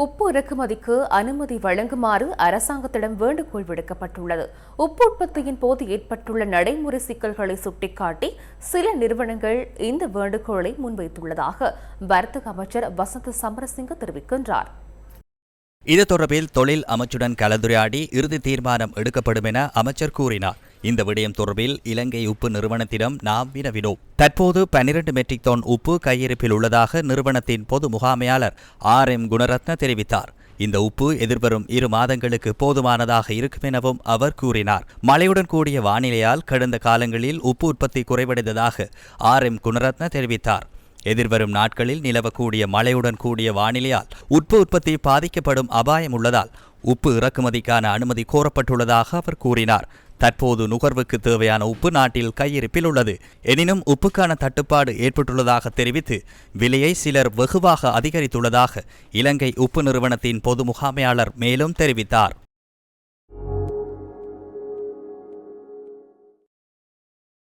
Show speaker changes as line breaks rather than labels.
உப்பு இறக்குமதிக்கு அனுமதி வழங்குமாறு அரசாங்கத்திடம் வேண்டுகோள் விடுக்கப்பட்டுள்ளது. உப்பு உற்பத்தியின் போது ஏற்பட்டுள்ள நடைமுறை சிக்கல்களை சுட்டிக்காட்டி சில நிறுவனங்கள் இந்த வேண்டுகோளை முன்வைத்துள்ளதாக வர்த்தக அமைச்சர் வசந்த சமரசிங்க தெரிவிக்கின்றார்.
இது தொடர்பில் தொழில் அமைச்சுடன் கலந்துரையாடி இறுதி தீர்மானம் எடுக்கப்படும் என அமைச்சர் கூறினார். இந்த விடயம் தொடர்பில் இலங்கை உப்பு நிறுவனத்திடம் நாம் வினவினோம். தற்போது பனிரண்டு மெட்ரிக் டன் உப்பு கையிருப்பில் உள்ளதாக நிறுவனத்தின் பொது முகாமையாளர் ஆர் எம் குணரத்ன தெரிவித்தார். இந்த உப்பு எதிர்வரும் இரு மாதங்களுக்கு போதுமானதாக இருக்கும் எனவும் அவர் கூறினார். மழையுடன் கூடிய வானிலையால் கடந்த காலங்களில் உப்பு உற்பத்தி குறைவடைந்ததாக ஆர் எம் குணரத்ன தெரிவித்தார். எதிர்வரும் நாட்களில் நிலவக்கூடிய மழையுடன் கூடிய வானிலையால் உப்பு உற்பத்தி பாதிக்கப்படும் அபாயம் உள்ளதால் உப்பு இறக்குமதிக்கான அனுமதி கோரப்பட்டுள்ளதாக அவர் கூறினார். தற்போது நுகர்வுக்கு தேவையான உப்பு நாட்டில் கையிருப்பில் உள்ளது. எனினும் உப்புக்கான தட்டுப்பாடு ஏற்பட்டுள்ளதாக தெரிவித்து விலையை சிலர் வெகுவாக அதிகரித்துள்ளதாக இலங்கை உப்பு நிறுவனத்தின் பொது முகாமையாளர் மேலும் தெரிவித்தார்.